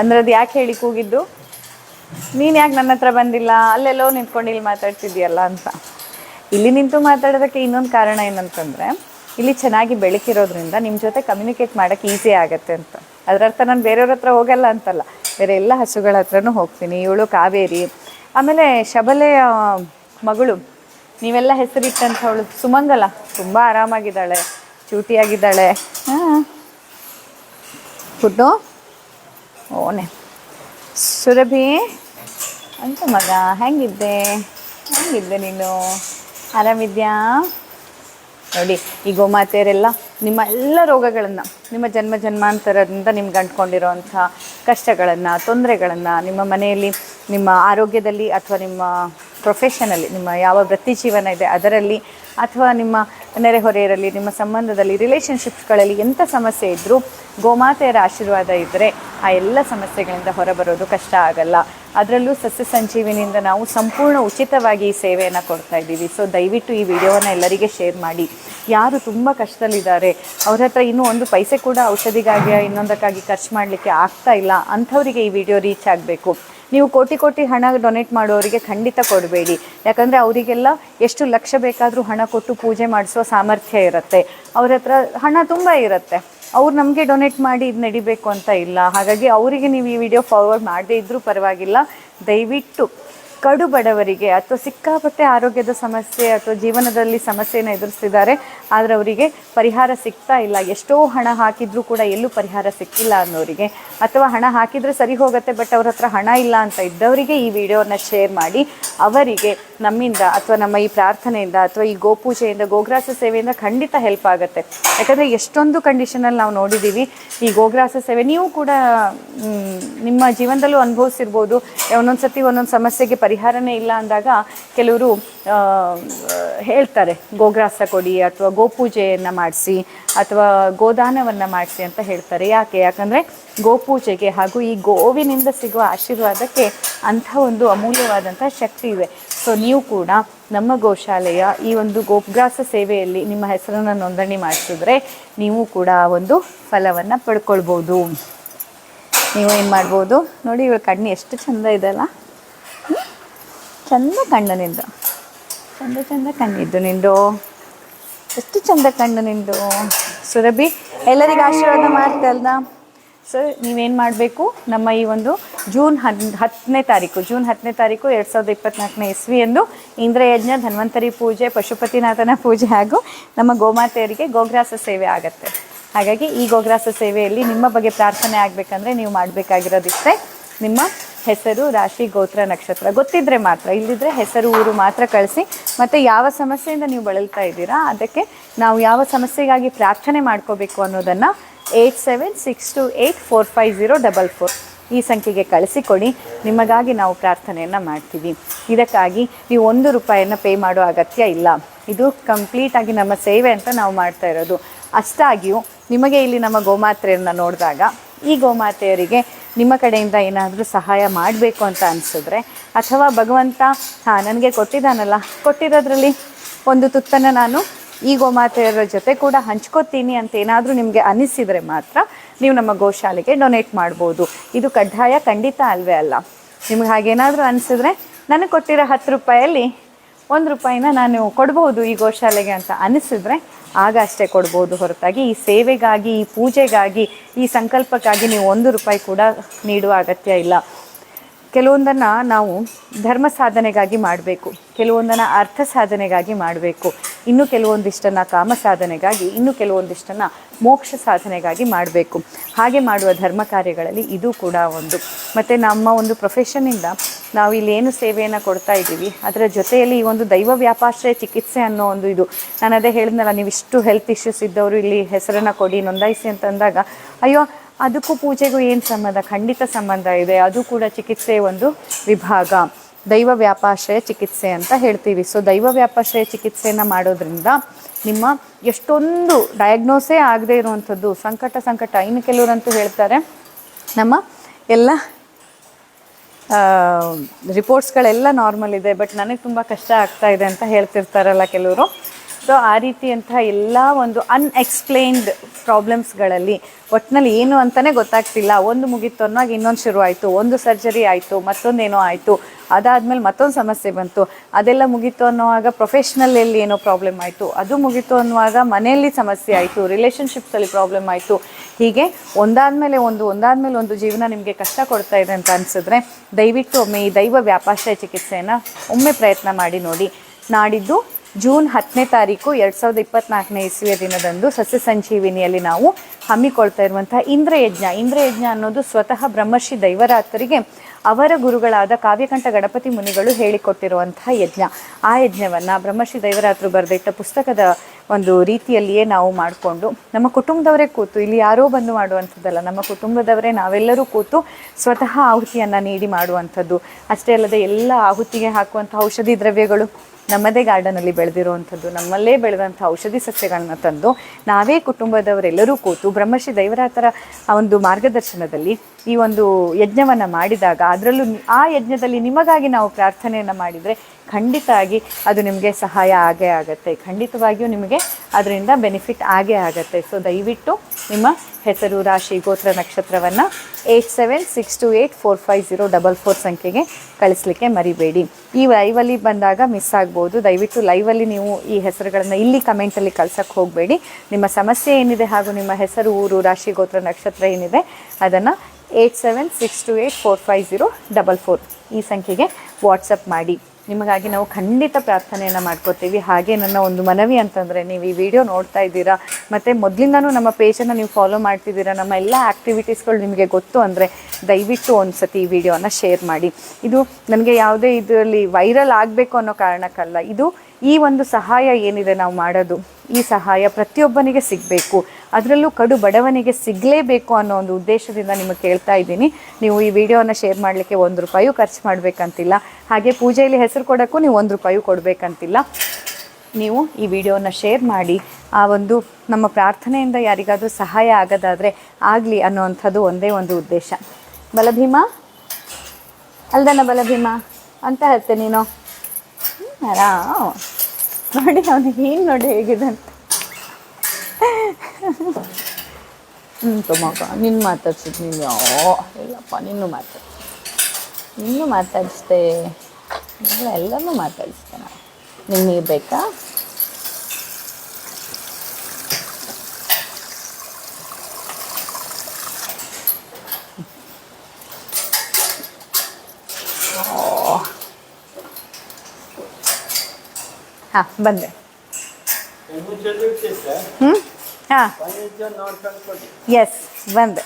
ಅಂದ್ರೆ ಅದು ಯಾಕೆ ಹೇಳಿ ಕೂಗಿದ್ದು? ನೀನು ಯಾಕೆ ನನ್ನ ಹತ್ರ ಬಂದಿಲ್ಲ? ಅಲ್ಲೆಲ್ಲೋ ನಿಂತ್ಕೊಂಡು ಇಲ್ಲಿ ಮಾತಾಡ್ತಿದ್ಯಲ್ಲ ಅಂತ. ಇಲ್ಲಿ ನಿಂತು ಮಾತಾಡೋದಕ್ಕೆ ಇನ್ನೊಂದು ಕಾರಣ ಏನಂತಂದರೆ, ಇಲ್ಲಿ ಚೆನ್ನಾಗಿ ಬೆಳಕಿರೋದ್ರಿಂದ ನಿಮ್ಮ ಜೊತೆ ಕಮ್ಯುನಿಕೇಟ್ ಮಾಡೋಕ್ಕೆ ಈಸಿ ಆಗುತ್ತೆ ಅಂತ. ಅದರರ್ಥ ನಾನು ಬೇರೆಯವ್ರ ಹತ್ರ ಹೋಗಲ್ಲ ಅಂತಲ್ಲ. ಬೇರೆ ಎಲ್ಲ ಹಸುಗಳ ಹತ್ರನೂ ಹೋಗ್ತೀನಿ. ಇವಳು ಕಾವೇರಿ ಆಮೇಲೆ ಶಬಲೆಯ ಮಗಳು ನೀವೆಲ್ಲ ಹೆಸರಿಟ್ಟಂಥವಳು ಸುಮಂಗಲ. ತುಂಬ ಆರಾಮಾಗಿದ್ದಾಳೆ ಚೂಟಿಯಾಗಿದ್ದಾಳೆ. ಹಾಂ. ಫುಡ್ಡು? ಓನೆ. ಸುರಭಿ ಅಂತ ಮಗ ಹೆಂಗಿದ್ದೆ? ಹೆಂಗಿದ್ದೆ ನೀನು? ಆರಾಮಿದ್ಯಾ? ನೋಡಿ ಈ ಗೋಮಾತೆಯರೆಲ್ಲ ನಿಮ್ಮ ಎಲ್ಲ ರೋಗಗಳನ್ನು, ನಿಮ್ಮ ಜನ್ಮ ಜನ್ಮಾಂತರದಿಂದ ನಿಮ್ಗೆ ಅಂಟ್ಕೊಂಡಿರೋವಂಥ ಕಷ್ಟಗಳನ್ನು, ತೊಂದರೆಗಳನ್ನು ನಿಮ್ಮ ಮನೆಯಲ್ಲಿ, ನಿಮ್ಮ ಆರೋಗ್ಯದಲ್ಲಿ ಅಥವಾ ನಿಮ್ಮ ಪ್ರೊಫೆಷನಲ್ಲಿ ನಿಮ್ಮ ಯಾವ ವೃತ್ತಿ ಜೀವನ ಇದೆ ಅದರಲ್ಲಿ, ಅಥವಾ ನಿಮ್ಮ ನೆರೆಹೊರೆಯರಲ್ಲಿ ನಿಮ್ಮ ಸಂಬಂಧದಲ್ಲಿ ರಿಲೇಷನ್ಶಿಪ್ಸ್ಗಳಲ್ಲಿ ಎಂಥ ಸಮಸ್ಯೆ ಇದ್ದರೂ ಗೋಮಾತೆಯರ ಆಶೀರ್ವಾದ ಇದ್ದರೆ ಆ ಎಲ್ಲ ಸಮಸ್ಯೆಗಳಿಂದ ಹೊರಬರೋದು ಕಷ್ಟ ಆಗಲ್ಲ. ಅದರಲ್ಲೂ ಸಸ್ಯ ಸಂಜೀವಿನಿಂದ ನಾವು ಸಂಪೂರ್ಣ ಉಚಿತವಾಗಿ ಈ ಸೇವೆಯನ್ನು ಕೊಡ್ತಾ ಇದ್ದೀವಿ. ಸೊ ದಯವಿಟ್ಟು ಈ ವಿಡಿಯೋವನ್ನು ಎಲ್ಲರಿಗೆ ಶೇರ್ ಮಾಡಿ. ಯಾರು ತುಂಬ ಕಷ್ಟದಲ್ಲಿದ್ದಾರೆ, ಅವ್ರ ಹತ್ರ ಇನ್ನೂ ಒಂದು ಪೈಸೆ ಕೂಡ ಔಷಧಿಗಾಗಿ ಇನ್ನೊಂದಕ್ಕಾಗಿ ಖರ್ಚು ಮಾಡಲಿಕ್ಕೆ ಆಗ್ತಾ ಇಲ್ಲ, ಅಂಥವರಿಗೆ ಈ ವಿಡಿಯೋ ರೀಚ್ ಆಗಬೇಕು. ನೀವು ಕೋಟಿ ಕೋಟಿ ಹಣ ಡೊನೇಟ್ ಮಾಡೋರಿಗೆ ಖಂಡಿತ ಕೊಡಬೇಡಿ. ಯಾಕಂದರೆ ಅವರಿಗೆಲ್ಲ ಎಷ್ಟು ಲಕ್ಷ ಬೇಕಾದರೂ ಹಣ ಕೊಟ್ಟು ಪೂಜೆ ಮಾಡಿಸೋ ಸಾಮರ್ಥ್ಯ ಇರುತ್ತೆ. ಅವ್ರ ಹತ್ರ ಹಣ ತುಂಬ ಇರುತ್ತೆ. ಅವ್ರು ನಮಗೆ ಡೊನೇಟ್ ಮಾಡಿ ಇದು ನಡಿಬೇಕು ಅಂತ ಇಲ್ಲ. ಹಾಗಾಗಿ ಅವರಿಗೆ ನೀವು ಈ ವಿಡಿಯೋ ಫಾರ್ವರ್ಡ್ ಮಾಡದೇ ಇದ್ದರೂ ಪರವಾಗಿಲ್ಲ. ದಯವಿಟ್ಟು ಕಡು ಬಡವರಿಗೆ ಅಥವಾ ಸಿಕ್ಕಾಪಟ್ಟೆ ಆರೋಗ್ಯದ ಸಮಸ್ಯೆ ಅಥವಾ ಜೀವನದಲ್ಲಿ ಸಮಸ್ಯೆನ ಎದುರಿಸ್ತಿದ್ದಾರೆ ಆದರೆ ಅವರಿಗೆ ಪರಿಹಾರ ಸಿಗ್ತಾ ಇಲ್ಲ. ಎಷ್ಟೋ ಹಣ ಹಾಕಿದ್ರೂ ಕೂಡ ಎಲ್ಲೂ ಪರಿಹಾರ ಸಿಕ್ಕಿಲ್ಲ ಅನ್ನೋರಿಗೆ. ಅಥವಾ ಹಣ ಹಾಕಿದರೆ ಸರಿ ಹೋಗುತ್ತೆ, ಬಟ್ ಅವ್ರ ಹತ್ರ ಹಣ ಇಲ್ಲ ಅಂತ ಇದ್ದವರಿಗೆ ಈ ವಿಡಿಯೋನ ಶೇರ್ ಮಾಡಿ. ಅವರಿಗೆ ನಮ್ಮಿಂದ ಅಥವಾ ನಮ್ಮ ಈ ಪ್ರಾರ್ಥನೆಯಿಂದ ಅಥವಾ ಈ ಗೋಪೂಜೆಯಿಂದ, ಗೋಗ್ರಾಸ ಸೇವೆಯಿಂದ ಖಂಡಿತ ಹೆಲ್ಪ್ ಆಗುತ್ತೆ. ಯಾಕಂದರೆ ಎಷ್ಟೊಂದು ಕಂಡೀಷನಲ್ಲಿ ನಾವು ನೋಡಿದ್ದೀವಿ ಈ ಗೋಗ್ರಾಸ ಸೇವೆ ನೀವು ಕೂಡ ನಿಮ್ಮ ಜೀವನದಲ್ಲೂ ಅನುಭವಿಸಿರ್ಬೋದು. ಒಂದೊಂದು ಸತಿ ಒಂದೊಂದು ಸಮಸ್ಯೆಗೆ ಪರಿಹಾರನೇ ಇಲ್ಲ ಅಂದಾಗ ಕೆಲವರು ಹೇಳ್ತಾರೆ, ಗೋಗ್ರಾಸ ಕೊಡಿ ಅಥವಾ ಗೋಪೂಜೆಯನ್ನು ಮಾಡಿಸಿ ಅಥವಾ ಗೋದಾನವನ್ನು ಮಾಡಿಸಿ ಅಂತ ಹೇಳ್ತಾರೆ. ಯಾಕೆ? ಯಾಕಂದರೆ ಗೋಪೂಜೆಗೆ ಹಾಗೂ ಈ ಗೋವಿನಿಂದ ಸಿಗುವ ಆಶೀರ್ವಾದಕ್ಕೆ ಅಂಥ ಒಂದು ಅಮೂಲ್ಯವಾದಂಥ ಶಕ್ತಿ ಇದೆ ಸೊ ನೀವು ಕೂಡ ನಮ್ಮ ಗೋಶಾಲೆಯ ಈ ಒಂದು ಗೋಗ್ರಾಸ ಸೇವೆಯಲ್ಲಿ ನಿಮ್ಮ ಹೆಸರನ್ನು ನೋಂದಣಿ ಮಾಡಿಸಿದ್ರೆ ನೀವು ಕೂಡ ಆ ಒಂದು ಫಲವನ್ನು ಪಡ್ಕೊಳ್ಬೋದು. ನೀವು ಏನು ಮಾಡ್ಬೋದು? ನೋಡಿ, ಇವಳು ಕಣ್ಣು ಎಷ್ಟು ಚಂದ ಇದೆ ಅಲ್ಲ? ಹ್ಮ್? ಚಂದ ಕಣ್ಣು ನಿಂದು ಚಂದ ಚಂದ ಕಣ್ಣಿದ್ದು ನಿಂದು. ಎಷ್ಟು ಚಂದ ಕಣ್ಣು ನಿಂದು. ಸುರಭಿ, ಎಲ್ಲರಿಗೂ ಆಶೀರ್ವಾದ ಮಾಡ್ತಾ ಅಲ್ಲ ಸರ್, ನೀವೇನು ಮಾಡಬೇಕು? ನಮ್ಮ ಈ ಒಂದು ಜೂನ್ ಹನ್ ಹತ್ತನೇ ತಾರೀಕು, ಜೂನ್ ಹತ್ತನೇ ತಾರೀಕು ಎರಡು ಸಾವಿರದ ಇಪ್ಪತ್ನಾಲ್ಕನೇ ಇಸ್ವಿಯಂದು ಇಂದ್ರಯಜ್ಞ, ಧನ್ವಂತರಿ ಪೂಜೆ, ಪಶುಪತಿನಾಥನ ಪೂಜೆ ಹಾಗೂ ನಮ್ಮ ಗೋಮಾತೆಯರಿಗೆ ಗೋಗ್ರಾಸ ಸೇವೆ ಆಗುತ್ತೆ. ಹಾಗಾಗಿ ಈ ಗೋಗ್ರಾಸ ಸೇವೆಯಲ್ಲಿ ನಿಮ್ಮ ಬಗ್ಗೆ ಪ್ರಾರ್ಥನೆ ಆಗಬೇಕಂದ್ರೆ ನೀವು ಮಾಡಬೇಕಾಗಿರೋದಿಷ್ಟೇ. ನಿಮ್ಮ ಹೆಸರು ರಾಶಿ ಗೋತ್ರ ನಕ್ಷತ್ರ. ಗೊತ್ತಿದ್ರೆ ಮಾತ್ರ ಇಲ್ಲಿದ್ರೆ ಹೆಸರು ಊರು ಮಾತ್ರ ಕಳಿಸಿ. ಮತ್ತು ಯಾವ ಸಮಸ್ಯೆಯಿಂದ ನೀವು ಬಳಲ್ತಾ ಇದ್ದೀರಾ, ಅದಕ್ಕೆ ನಾವು ಯಾವ ಸಮಸ್ಯೆಗಾಗಿ ಪ್ರಾರ್ಥನೆ ಮಾಡ್ಕೋಬೇಕು ಅನ್ನೋದನ್ನು eight seven six two eight four five zero double four ಈ ಸಂಖ್ಯೆಗೆ ಕಳಿಸಿಕೊಡಿ. ನಿಮಗಾಗಿ ನಾವು ಪ್ರಾರ್ಥನೆಯನ್ನು ಮಾಡ್ತೀವಿ. ಇದಕ್ಕಾಗಿ ನೀವು ಒಂದು ರೂಪಾಯಿಯನ್ನು ಪೇ ಮಾಡೋ ಅಗತ್ಯ ಇಲ್ಲ. ಇದು ಕಂಪ್ಲೀಟಾಗಿ ನಮ್ಮ ಸೇವೆ ಅಂತ ನಾವು ಮಾಡ್ತಾ ಇರೋದು. ಅಷ್ಟಾಗಿಯೂ ನಿಮಗೆ ಇಲ್ಲಿ ನಮ್ಮ ಗೋಮಾತೆಯನ್ನು ನೋಡಿದಾಗ ಈ ಗೋಮಾತೆಯರಿಗೆ ನಿಮ್ಮ ಕಡೆಯಿಂದ ಏನಾದರೂ ಸಹಾಯ ಮಾಡಬೇಕು ಅಂತ ಅನಿಸಿದ್ರೆ ಅಥವಾ ಭಗವಂತ, ಹಾಂ, ನನಗೆ ಕೊಟ್ಟಿದ್ದಾನಲ್ಲ, ಕೊಟ್ಟಿರೋದ್ರಲ್ಲಿ ಒಂದು ತುತ್ತನ್ನು ನಾನು ಈ ಗೋಮಾತೆಯರ ಜೊತೆ ಕೂಡ ಹಂಚ್ಕೋತೀನಿ ಅಂತ ಏನಾದರೂ ನಿಮಗೆ ಅನಿಸಿದರೆ ಮಾತ್ರ ನೀವು ನಮ್ಮ ಗೋಶಾಲೆಗೆ ಡೊನೇಟ್ ಮಾಡ್ಬೋದು. ಇದು ಕಡ್ಡಾಯ ಖಂಡಿತ ಅಲ್ವೇ ಅಲ್ಲ. ನಿಮ್ಗೆ ಹಾಗೇನಾದರೂ ಅನಿಸಿದ್ರೆ ನನಗೆ ಕೊಟ್ಟಿರೋ ಹತ್ತು ರೂಪಾಯಲ್ಲಿ ಒಂದು ರೂಪಾಯಿನ ನಾನು ಕೊಡ್ಬೋದು ಈ ಗೋಶಾಲೆಗೆ ಅಂತ ಅನಿಸಿದ್ರೆ ಆಗ ಅಷ್ಟೇ ಕೊಡ್ಬೋದು ಹೊರತಾಗಿ. ಈ ಸೇವೆಗಾಗಿ, ಈ ಪೂಜೆಗಾಗಿ, ಈ ಸಂಕಲ್ಪಕ್ಕಾಗಿ ನೀವು ಒಂದು ರೂಪಾಯಿ ಕೂಡ ನೀಡುವ ಅಗತ್ಯ ಇಲ್ಲ. ಕೆಲವೊಂದನ್ನು ನಾವು ಧರ್ಮ ಸಾಧನೆಗಾಗಿ ಮಾಡಬೇಕು. ಕೆಲವೊಂದನ್ನು ಅರ್ಥ ಸಾಧನೆಗಾಗಿ ಮಾಡಬೇಕು. ಇನ್ನು ಕೆಲವೊಂದಿಷ್ಟನ್ನು ಕಾಮ ಸಾಧನೆಗಾಗಿ, ಇನ್ನು ಕೆಲವೊಂದಿಷ್ಟನ್ನು ಮೋಕ್ಷ ಸಾಧನೆಗಾಗಿ ಮಾಡಬೇಕು. ಹಾಗೆ ಮಾಡುವ ಧರ್ಮ ಕಾರ್ಯಗಳಲ್ಲಿ ಇದು ಕೂಡ ಒಂದು. ಮತ್ತು ನಮ್ಮ ಒಂದು ಪ್ರೊಫೆಷನ್ನಿಂದ ನಾವು ಇಲ್ಲಿ ಏನು ಸೇವೆಯನ್ನು ಕೊಡ್ತಾ ಇದ್ದೀವಿ, ಅದರ ಜೊತೆಯಲ್ಲಿ ಈ ಒಂದು ದೈವ ವ್ಯಾಪಾಶ್ರಯ ಚಿಕಿತ್ಸೆ ಅನ್ನೋ ಒಂದು ಇದು. ನಾನು ಅದೇ ಹೇಳಿದ್ನಲ್ಲ, ನೀವು ಇಷ್ಟು ಹೆಲ್ತ್ ಇಶ್ಯೂಸ್ ಇದ್ದವರು ಇಲ್ಲಿ ಹೆಸರನ್ನು ಕೊಡಿ, ನೋಂದಾಯಿಸಿ ಅಂತಂದಾಗ ಅಯ್ಯೋ, ಅದಕ್ಕೂ ಪೂಜೆಗೂ ಏನು ಸಂಬಂಧ? ಖಂಡಿತ ಸಂಬಂಧ ಇದೆ, ಅದು ಕೂಡ ಚಿಕಿತ್ಸೆಯ ಒಂದು ವಿಭಾಗ. ದೈವ ವ್ಯಾಪಾಶ್ರಯ ಚಿಕಿತ್ಸೆ ಅಂತ ಹೇಳ್ತೀವಿ. ಸೊ ದೈವ ವ್ಯಾಪಾಶ್ರಯ ಚಿಕಿತ್ಸೆಯನ್ನು ಮಾಡೋದ್ರಿಂದ ನಿಮ್ಮ ಎಷ್ಟೊಂದು ಡಯಾಗ್ನೋಸೇ ಆಗದೇ ಇರುವಂಥದ್ದು, ಸಂಕಟ ಸಂಕಟ, ಇನ್ನು ಕೆಲವರಂತೂ ಹೇಳ್ತಾರೆ, ನಮ್ಮ ಎಲ್ಲ ರಿಪೋರ್ಟ್ಸ್ಗಳೆಲ್ಲ ನಾರ್ಮಲ್ ಇದೆ ಬಟ್ ನನಗೆ ತುಂಬ ಕಷ್ಟ ಆಗ್ತಾ ಇದೆ ಅಂತ ಹೇಳ್ತಿರ್ತಾರಲ್ಲ ಕೆಲವರು. ಸೊ ಆ ರೀತಿಯಂತಹ ಎಲ್ಲ ಒಂದು ಅನ್ಎಕ್ಸ್ಪ್ಲೈನ್ಡ್ ಪ್ರಾಬ್ಲಮ್ಸ್ಗಳಲ್ಲಿ ಒಟ್ಟಿನಲ್ಲಿ ಏನು ಅಂತಲೇ ಗೊತ್ತಾಗ್ತಿಲ್ಲ. ಒಂದು ಮುಗಿತು ಅನ್ನೋ ಇನ್ನೊಂದು ಶುರುವಾಯಿತು, ಒಂದು ಸರ್ಜರಿ ಆಯಿತು, ಮತ್ತೊಂದೇನೋ ಆಯಿತು. ಅದಾದಮೇಲೆ ಮತ್ತೊಂದು ಸಮಸ್ಯೆ ಬಂತು. ಅದೆಲ್ಲ ಮುಗೀತು ಅನ್ನೋವಾಗ ಪ್ರೊಫೆಷ್ನಲಲ್ಲಿ ಏನೋ ಪ್ರಾಬ್ಲಮ್ ಆಯಿತು. ಅದು ಮುಗೀತು ಅನ್ನುವಾಗ ಮನೆಯಲ್ಲಿ ಸಮಸ್ಯೆ ಆಯಿತು ರಿಲೇಷನ್ಶಿಪ್ಸಲ್ಲಿ ಪ್ರಾಬ್ಲಮ್ ಆಯಿತು. ಹೀಗೆ ಒಂದಾದಮೇಲೆ ಒಂದು ಒಂದಾದಮೇಲೆ ಒಂದು ಜೀವನ ನಿಮಗೆ ಕಷ್ಟ ಕೊಡ್ತಾ ಇದೆ ಅಂತ ಅನಿಸಿದ್ರೆ ದಯವಿಟ್ಟು ಒಮ್ಮೆ ಈ ದೈವ ವ್ಯಾಪಾರ ಚಿಕಿತ್ಸೆಯನ್ನು ಒಮ್ಮೆ ಪ್ರಯತ್ನ ಮಾಡಿ ನೋಡಿ. ನಾಡಿದ್ದು ಜೂನ್ ಹತ್ತನೇ ತಾರೀಕು ಎರಡು ಸಾವಿರದ ಇಪ್ಪತ್ನಾಲ್ಕನೇ ಇಸ್ವಿಯ ದಿನದಂದು ಸಸ್ಯ ಸಂಜೀವಿನಿಯಲ್ಲಿ ನಾವು ಹಮ್ಮಿಕೊಳ್ತಾ ಇರುವಂತಹ ಇಂದ್ರಯಜ್ಞ. ಇಂದ್ರಯಜ್ಞ ಅನ್ನೋದು ಸ್ವತಃ ಬ್ರಹ್ಮರ್ಷಿ ದೈವರಾತ್ರಿಗೆ ಅವರ ಗುರುಗಳಾದ ಕಾವ್ಯಕಂಠ ಗಣಪತಿ ಮುನಿಗಳು ಹೇಳಿಕೊಟ್ಟಿರುವಂತಹ ಯಜ್ಞ. ಆ ಯಜ್ಞವನ್ನು ಬ್ರಹ್ಮರ್ಷಿ ದೈವರಾತ್ರು ಬರೆದಿಟ್ಟ ಪುಸ್ತಕದ ಒಂದು ರೀತಿಯಲ್ಲಿಯೇ ನಾವು ಮಾಡಿಕೊಂಡು ನಮ್ಮ ಕುಟುಂಬದವರೇ ಕೂತು, ಇಲ್ಲಿ ಯಾರೋ ಬಂದು ಮಾಡುವಂಥದ್ದಲ್ಲ, ನಮ್ಮ ಕುಟುಂಬದವರೇ ನಾವೆಲ್ಲರೂ ಕೂತು ಸ್ವತಃ ಆಹುತಿಯನ್ನು ನೀಡಿ ಮಾಡುವಂಥದ್ದು. ಅಷ್ಟೇ ಅಲ್ಲದೆ ಎಲ್ಲ ಆಹುತಿಗೆ ಹಾಕುವಂಥ ಔಷಧಿ ದ್ರವ್ಯಗಳು ನಮ್ಮದೇ ಗಾರ್ಡನಲ್ಲಿ ಬೆಳೆದಿರುವಂಥದ್ದು, ನಮ್ಮಲ್ಲೇ ಬೆಳೆದಂಥ ಔಷಧಿ ಸಸ್ಯಗಳನ್ನ ತಂದು ನಾವೇ ಕುಟುಂಬದವರೆಲ್ಲರೂ ಕೂತು ಬ್ರಹ್ಮಶ್ರೀ ದೈವರಾತರ ಆ ಒಂದು ಮಾರ್ಗದರ್ಶನದಲ್ಲಿ ಈ ಒಂದು ಯಜ್ಞವನ್ನು ಮಾಡಿದಾಗ ಅದರಲ್ಲೂ ಆ ಯಜ್ಞದಲ್ಲಿ ನಿಮಗಾಗಿ ನಾವು ಪ್ರಾರ್ಥನೆಯನ್ನು ಮಾಡಿದರೆ ಖಂಡಿತವಾಗಿ ಅದು ನಿಮಗೆ ಸಹಾಯ ಆಗೇ ಆಗುತ್ತೆ. ಖಂಡಿತವಾಗಿಯೂ ನಿಮಗೆ ಅದರಿಂದ ಬೆನಿಫಿಟ್ ಆಗೇ ಆಗುತ್ತೆ. ಸೊ ದಯವಿಟ್ಟು ನಿಮ್ಮ ಹೆಸರು, ರಾಶಿ, ಗೋತ್ರ, ನಕ್ಷತ್ರವನ್ನು eight seven six two eight four five zero double four ಸಂಖ್ಯೆಗೆ ಕಳಿಸ್ಲಿಕ್ಕೆ ಮರಿಬೇಡಿ. ಈ ಲೈವಲ್ಲಿ ಬಂದಾಗ ಮಿಸ್ ಆಗ್ಬೋದು. ದಯವಿಟ್ಟು ಲೈವಲ್ಲಿ ನೀವು ಈ ಹೆಸರುಗಳನ್ನು ಇಲ್ಲಿ ಕಮೆಂಟಲ್ಲಿ ಕಳ್ಸೋಕ್ಕೆ ಹೋಗಬೇಡಿ. ನಿಮ್ಮ ಸಮಸ್ಯೆ ಏನಿದೆ ಹಾಗೂ ನಿಮ್ಮ ಹೆಸರು, ಊರು, ರಾಶಿ, ಗೋತ್ರ, ನಕ್ಷತ್ರ ಏನಿದೆ, ಅದನ್ನು eight seven six two eight four five zero double four. ಈ ಸಂಖ್ಯೆಗೆ ವಾಟ್ಸಪ್ ಮಾಡಿ. ನಿಮಗಾಗಿ ನಾವು ಖಂಡಿತ ಪ್ರಾರ್ಥನೆಯನ್ನು ಮಾಡ್ಕೋತೀವಿ. ಹಾಗೆ ನನ್ನ ಒಂದು ಮನವಿ ಅಂತಂದರೆ ನೀವು ಈ ವಿಡಿಯೋ ನೋಡ್ತಾ ಇದ್ದೀರಾ, ಮತ್ತು ಮೊದಲಿಂದನೂ ನಮ್ಮ ಪೇಜನ್ನು ನೀವು ಫಾಲೋ ಮಾಡ್ತಿದ್ದೀರಾ, ನಮ್ಮ ಎಲ್ಲ ಆ್ಯಕ್ಟಿವಿಟೀಸ್ಗಳು ನಿಮಗೆ ಗೊತ್ತು ಅಂದರೆ ದಯವಿಟ್ಟು ಒಂದು ಸತಿ ಈ ವಿಡಿಯೋನ ಶೇರ್ ಮಾಡಿ. ಇದು ನನಗೆ ಯಾವುದೇ ಇದರಲ್ಲಿ ವೈರಲ್ ಆಗಬೇಕು ಅನ್ನೋ ಕಾರಣಕ್ಕಲ್ಲ, ಇದು ಈ ಒಂದು ಸಹಾಯ ಏನಿದೆ ನಾವು ಮಾಡೋದು? ಈ ಸಹಾಯ ಪ್ರತಿಯೊಬ್ಬನಿಗೆ ಸಿಗಬೇಕು. ಅದರಲ್ಲೂ ಕಡು ಬಡವನಿಗೆ ಸಿಗಲೇಬೇಕು ಅನ್ನೋ ಒಂದು ಉದ್ದೇಶದಿಂದ ನಿಮಗೆ ಕೇಳ್ತಾ ಇದ್ದೀನಿ. ನೀವು ಈ ವಿಡಿಯೋನ ಶೇರ್ ಮಾಡಲಿಕ್ಕೆ ಒಂದು ರೂಪಾಯು ಖರ್ಚು ಮಾಡಬೇಕಂತಿಲ್ಲ. ಹಾಗೆ ಪೂಜೆಯಲ್ಲಿ ಹೆಸರು ಕೊಡೋಕ್ಕೂ ನೀವು ಒಂದು ರೂಪಾಯು ಕೊಡಬೇಕಂತಿಲ್ಲ. ನೀವು ಈ ವಿಡಿಯೋನ ಶೇರ್ ಮಾಡಿ, ಆ ಒಂದು ನಮ್ಮ ಪ್ರಾರ್ಥನೆಯಿಂದ ಯಾರಿಗಾದರೂ ಸಹಾಯ ಆಗೋದಾದರೆ ಆಗಲಿ ಅನ್ನೋವಂಥದ್ದು ಒಂದೇ ಒಂದು ಉದ್ದೇಶ. ಬಲಭೀಮ? ಅಲ್ದನ ಬಲಭೀಮ? ಅಂತ ಹೇಳ್ತೆ ನೀನು. ಆರಾಮ್ ನೋಡಿ ಅವನು ಏನು ನೋಡಿ ಹೇಗಿದೆ ಅಂತ. ಹ್ಞೂ ಮಗ ನಿನ್ನ ಮಾತಾಡ್ಸಿದ್ ನೀನು ಯಾವ ಇಲ್ಲಪ್ಪ, ನಿನ್ನೂ ಮಾತಾಡ್ಸಿ. ನಿನ್ನೂ ಮಾತಾಡಿಸ್ದೆ. ಇಲ್ಲ ಎಲ್ಲನೂ ಮಾತಾಡಿಸ್ದೆ ನಾನು ನಿಮಗೆ ಬೇಕಾ? ಹಾಂ ಬಂದೆ. ಹ್ಞೂ ಹಾಂ. ಎಸ್ ಬಂದೆ.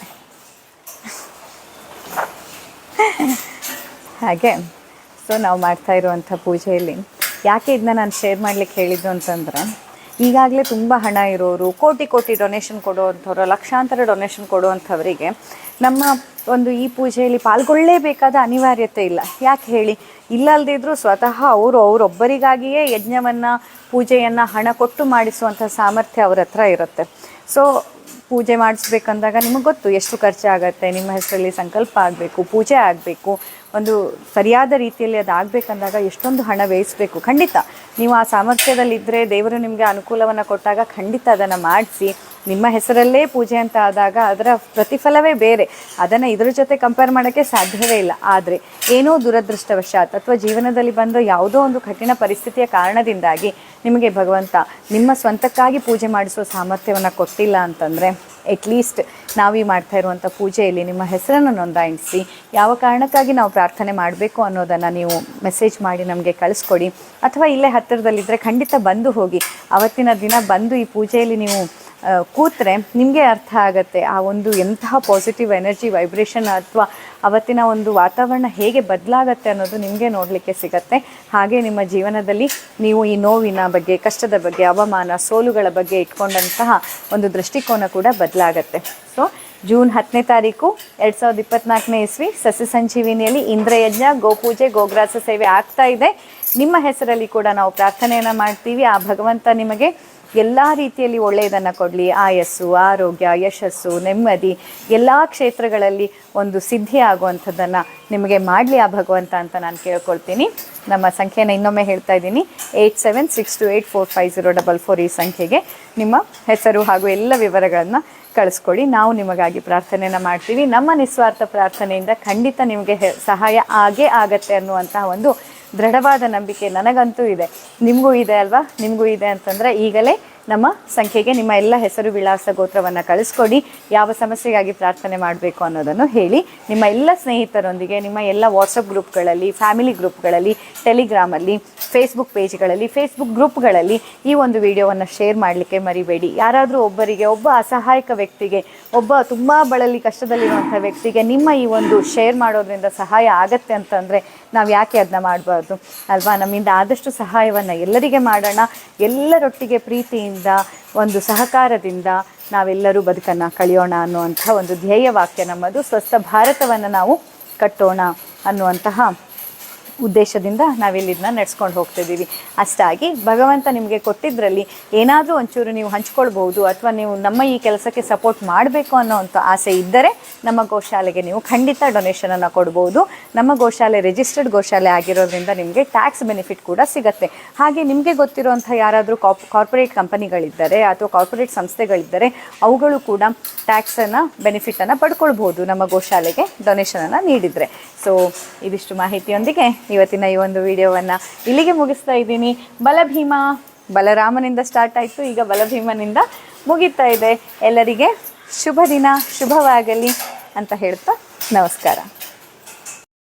ಹಾಗೆ. ಸೊ ನಾವು ಮಾಡ್ತಾ ಇರುವಂಥ ಪೂಜೆಯಲ್ಲಿ ಯಾಕೆ ಇದನ್ನ ನಾನು ಶೇರ್ ಮಾಡ್ಲಿಕ್ಕೆ ಹೇಳಿದ್ದು ಅಂತಂದ್ರೆ ಈಗಾಗಲೇ ತುಂಬ ಹಣ ಇರೋರು, ಕೋಟಿ ಕೋಟಿ ಡೊನೇಷನ್ ಕೊಡುವಂಥವ್ರು, ಲಕ್ಷಾಂತರ ಡೊನೇಷನ್ ಕೊಡುವಂಥವರಿಗೆ ನಮ್ಮ ಒಂದು ಈ ಪೂಜೆಯಲ್ಲಿ ಪಾಲ್ಗೊಳ್ಳಲೇಬೇಕಾದ ಅನಿವಾರ್ಯತೆ ಇಲ್ಲ. ಯಾಕೆ ಹೇಳಿ? ಇಲ್ಲಲ್ದಿದ್ರೂ ಸ್ವತಃ ಅವರು ಅವರೊಬ್ಬರಿಗಾಗಿಯೇ ಯಜ್ಞವನ್ನು, ಪೂಜೆಯನ್ನು ಹಣ ಕೊಟ್ಟು ಮಾಡಿಸುವಂಥ ಸಾಮರ್ಥ್ಯ ಅವ್ರ ಹತ್ರ ಇರುತ್ತೆ. ಸೊ ಪೂಜೆ ಮಾಡಿಸ್ಬೇಕಂದಾಗ ನಿಮಗೆ ಗೊತ್ತು ಎಷ್ಟು ಖರ್ಚಾಗತ್ತೆ ನಿಮ್ಮ ಹೆಸರಲ್ಲಿ ಸಂಕಲ್ಪ ಆಗಬೇಕು, ಪೂಜೆ ಆಗಬೇಕು, ಒಂದು ಸರಿಯಾದ ರೀತಿಯಲ್ಲಿ ಅದು ಆಗಬೇಕಂದಾಗ ಎಷ್ಟೊಂದು ಹಣ ವ್ಯಯಿಸಬೇಕು. ಖಂಡಿತ, ನೀವು ಆ ಸಾಮರ್ಥ್ಯದಲ್ಲಿದ್ದರೆ ದೇವರು ನಿಮಗೆ ಅನುಕೂಲವನ್ನು ಕೊಟ್ಟಾಗ ಖಂಡಿತ ಅದನ್ನು ಮಾಡಿಸಿ ನಿಮ್ಮ ಹೆಸರಲ್ಲೇ ಪೂಜೆ ಅಂತ ಆದಾಗ ಅದರ ಪ್ರತಿಫಲವೇ ಬೇರೆ. ಅದನ್ನು ಇದರ ಜೊತೆ ಕಂಪೇರ್ ಮಾಡೋಕ್ಕೆ ಸಾಧ್ಯವೇ ಇಲ್ಲ. ಆದರೆ ಏನೋ ದುರದೃಷ್ಟವಶಾತ್ ಅಥವಾ ಜೀವನದಲ್ಲಿ ಬಂದ ಯಾವುದೋ ಒಂದು ಕಠಿಣ ಪರಿಸ್ಥಿತಿಯ ಕಾರಣದಿಂದಾಗಿ ನಿಮಗೆ ಭಗವಂತ ನಿಮ್ಮ ಸ್ವಂತಕ್ಕಾಗಿ ಪೂಜೆ ಮಾಡಿಸುವ ಸಾಮರ್ಥ್ಯವನ್ನು ಕೊಟ್ಟಿಲ್ಲ ಅಂತಂದರೆ ಅಟ್ಲೀಸ್ಟ್ ನಾವೀ ಮಾಡ್ತಾ ಇರುವಂಥ ಪೂಜೆಯಲ್ಲಿ ನಿಮ್ಮ ಹೆಸರನ್ನು ನೋಂದಾಯಿಸಿ ಯಾವ ಕಾರಣಕ್ಕಾಗಿ ನಾವು ಪ್ರಾರ್ಥನೆ ಮಾಡಬೇಕು ಅನ್ನೋದನ್ನು ನೀವು ಮೆಸೇಜ್ ಮಾಡಿ ನಮಗೆ ಕಳಿಸ್ಕೊಡಿ. ಅಥವಾ ಇಲ್ಲೇ ಹತ್ತಿರದಲ್ಲಿದ್ದರೆ ಖಂಡಿತ ಬಂದು ಹೋಗಿ. ಅವತ್ತಿನ ದಿನ ಬಂದು ಈ ಪೂಜೆಯಲ್ಲಿ ನೀವು ಕೂತ್ರೆ ನಿಮಗೆ ಅರ್ಥ ಆಗುತ್ತೆ, ಆ ಒಂದು ಎಂತಹ ಪಾಸಿಟಿವ್ ಎನರ್ಜಿ ವೈಬ್ರೇಷನ್ ಅಥವಾ ಅವತ್ತಿನ ಒಂದು ವಾತಾವರಣ ಹೇಗೆ ಬದಲಾಗತ್ತೆ ಅನ್ನೋದು ನಿಮಗೆ ನೋಡಲಿಕ್ಕೆ ಸಿಗತ್ತೆ. ಹಾಗೆ ನಿಮ್ಮ ಜೀವನದಲ್ಲಿ ನೀವು ಈ ನೋವಿನ ಬಗ್ಗೆ, ಕಷ್ಟದ ಬಗ್ಗೆ, ಅವಮಾನ, ಸೋಲುಗಳ ಬಗ್ಗೆ ಇಟ್ಕೊಂಡಂತಹ ಒಂದು ದೃಷ್ಟಿಕೋನ ಕೂಡ ಬದಲಾಗತ್ತೆ. ಸೊ ಜೂನ್ ಹತ್ತನೇ ತಾರೀಕು ಎರಡು ಸಾವಿರದ ಇಪ್ಪತ್ನಾಲ್ಕನೇ ಇಸ್ವಿ, ಸಸ್ಯ ಸಂಜೀವಿನಿಯಲ್ಲಿ ಇಂದ್ರಯಜ್ಞ, ಗೋಪೂಜೆ, ಗೋಗ್ರಾಸ ಸೇವೆ ಆಗ್ತಾ ಇದೆ. ನಿಮ್ಮ ಹೆಸರಲ್ಲಿ ಕೂಡ ನಾವು ಪ್ರಾರ್ಥನೆಯನ್ನು ಮಾಡ್ತೀವಿ. ಆ ಭಗವಂತ ನಿಮಗೆ ಎಲ್ಲ ರೀತಿಯಲ್ಲಿ ಒಳ್ಳೆಯದನ್ನು ಕೊಡಲಿ. ಆಯಸ್ಸು, ಆರೋಗ್ಯ, ಯಶಸ್ಸು, ನೆಮ್ಮದಿ, ಎಲ್ಲ ಕ್ಷೇತ್ರಗಳಲ್ಲಿ ಒಂದು ಸಿದ್ಧಿ ಆಗುವಂಥದ್ದನ್ನು ನಿಮಗೆ ಮಾಡಲಿ ಆ ಭಗವಂತ ಅಂತ ನಾನು ಕೇಳ್ಕೊಳ್ತೀನಿ. ನಮ್ಮ ಸಂಖ್ಯೆನ ಇನ್ನೊಮ್ಮೆ ಹೇಳ್ತಾ ಇದ್ದೀನಿ. Eight seven six two eight four five zero double four ಈ ಸಂಖ್ಯೆಗೆ ನಿಮ್ಮ ಹೆಸರು ಹಾಗೂ ಎಲ್ಲ ವಿವರಗಳನ್ನು ಕಳಿಸ್ಕೊಡಿ. ನಾವು ನಿಮಗಾಗಿ ಪ್ರಾರ್ಥನೆಯನ್ನು ಮಾಡ್ತೀವಿ. ನಮ್ಮ ನಿಸ್ವಾರ್ಥ ಪ್ರಾರ್ಥನೆಯಿಂದ ಖಂಡಿತ ನಿಮಗೆ ಸಹಾಯ ಆಗೇ ಆಗತ್ತೆ ಅನ್ನುವಂತಹ ಒಂದು ದೃಢವಾದ ನಂಬಿಕೆ ನನಗಂತೂ ಇದೆ. ನಿಮಗೂ ಇದೆ ಅಲ್ವಾ? ನಿಮಗೂ ಇದೆ ಅಂತಂದರೆ ಈಗಲೇ ನಮ್ಮ ಸಂಖ್ಯೆಗೆ ನಿಮ್ಮ ಎಲ್ಲ ಹೆಸರು ವಿಳಾಸ ಗೋತ್ರವನ್ನು ಕಳಿಸ್ಕೊಡಿ. ಯಾವ ಸಮಸ್ಯೆಗಾಗಿ ಪ್ರಾರ್ಥನೆ ಮಾಡಬೇಕು ಅನ್ನೋದನ್ನು ಹೇಳಿ. ನಿಮ್ಮ ಎಲ್ಲ ಸ್ನೇಹಿತರೊಂದಿಗೆ, ನಿಮ್ಮ ಎಲ್ಲ ವಾಟ್ಸಪ್ ಗ್ರೂಪ್ಗಳಲ್ಲಿ ಫ್ಯಾಮಿಲಿ ಗ್ರೂಪ್ಗಳಲ್ಲಿ ಟೆಲಿಗ್ರಾಮಲ್ಲಿ ಫೇಸ್ಬುಕ್ ಪೇಜ್ಗಳಲ್ಲಿ ಫೇಸ್ಬುಕ್ ಗ್ರೂಪ್ಗಳಲ್ಲಿ ಈ ಒಂದು ವಿಡಿಯೋವನ್ನು ಶೇರ್ ಮಾಡಲಿಕ್ಕೆ ಮರಿಬೇಡಿ. ಯಾರಾದರೂ ಒಬ್ಬರಿಗೆ, ಒಬ್ಬ ಅಸಹಾಯಕ ವ್ಯಕ್ತಿಗೆ, ಒಬ್ಬ ತುಂಬ ಬಳಲಿ ಕಷ್ಟದಲ್ಲಿರುವಂಥ ವ್ಯಕ್ತಿಗೆ ನಿಮ್ಮ ಈ ಒಂದು ಶೇರ್ ಮಾಡೋದ್ರಿಂದ ಸಹಾಯ ಆಗತ್ತೆ ಅಂತಂದರೆ ನಾವು ಯಾಕೆ ಅದನ್ನ ಮಾಡಬಾರ್ದು? ಅಲ್ವಾ? ನಮ್ಮಿಂದ ಆದಷ್ಟು ಸಹಾಯವನ್ನು ಎಲ್ಲರಿಗೆ ಮಾಡೋಣ. ಎಲ್ಲರೊಟ್ಟಿಗೆ ಪ್ರೀತಿಯಿಂದ ಒಂದು ಸಹಕಾರದಿಂದ ನಾವೆಲ್ಲರೂ ಬದುಕನ್ನು ಕಳೆಯೋಣ ಅನ್ನುವಂಥ ಒಂದು ಧ್ಯೇಯ ವಾಕ್ಯ ನಮ್ಮದು. ಸ್ವಸ್ಥ ಭಾರತವನ್ನು ನಾವು ಕಟ್ಟೋಣ ಅನ್ನುವಂತಹ ಉದ್ದೇಶದಿಂದ ನಾವಿಲ್ಲಿ ಇದನ್ನ ನಡ್ಸ್ಕೊಂಡು ಹೋಗ್ತಿದ್ದೀವಿ. ಅಷ್ಟಾಗಿ ಭಗವಂತ ನಿಮಗೆ ಕೊಟ್ಟಿದ್ದರಲ್ಲಿ ಏನಾದರೂ ಒಂಚೂರು ನೀವು ಹಂಚ್ಕೊಳ್ಬಹುದು ಅಥವಾ ನೀವು ನಮ್ಮ ಈ ಕೆಲಸಕ್ಕೆ ಸಪೋರ್ಟ್ ಮಾಡಬೇಕು ಅನ್ನೋವಂಥ ಆಸೆ ಇದ್ದರೆ ನಮ್ಮ ಗೋಶಾಲೆಗೆ ನೀವು ಖಂಡಿತ ಡೊನೇಷನನ್ನು ಕೊಡ್ಬೋದು. ನಮ್ಮ ಗೋಶಾಲೆ ರಿಜಿಸ್ಟರ್ಡ್ ಗೋಶಾಲೆ ಆಗಿರೋದ್ರಿಂದ ನಿಮಗೆ ಟ್ಯಾಕ್ಸ್ ಬೆನಿಫಿಟ್ ಕೂಡ ಸಿಗುತ್ತೆ. ಹಾಗೆ ನಿಮಗೆ ಗೊತ್ತಿರುವಂಥ ಯಾರಾದರೂ ಕಾಪ್ ಕಾರ್ಪೊರೇಟ್ ಕಂಪನಿಗಳಿದ್ದರೆ ಅಥವಾ ಕಾರ್ಪೊರೇಟ್ ಸಂಸ್ಥೆಗಳಿದ್ದರೆ ಅವುಗಳು ಕೂಡ ಟ್ಯಾಕ್ಸನ್ನು ಬೆನಿಫಿಟನ್ನು ಪಡ್ಕೊಳ್ಬೋದು ನಮ್ಮ ಗೋಶಾಲೆಗೆ ಡೊನೇಷನನ್ನು ನೀಡಿದರೆ. ಸೊ ಇದಿಷ್ಟು ಮಾಹಿತಿಯೊಂದಿಗೆ ಇವತ್ತಿನ ಈ ಒಂದು ವಿಡಿಯೋವನ್ನು ಇಲ್ಲಿಗೆ ಮುಗಿಸ್ತಾ ಇದ್ದೀನಿ. ಬಲಭೀಮ, ಬಲರಾಮನಿಂದ ಸ್ಟಾರ್ಟ್ ಆಯಿತು. ಈಗ ಬಲಭೀಮನಿಂದ ಮುಗಿತಾ ಇದೆ. ಎಲ್ಲರಿಗೆ ಶುಭ ದಿನ, ಶುಭವಾಗಲಿ ಅಂತ ಹೇಳ್ತಾ ನಮಸ್ಕಾರ.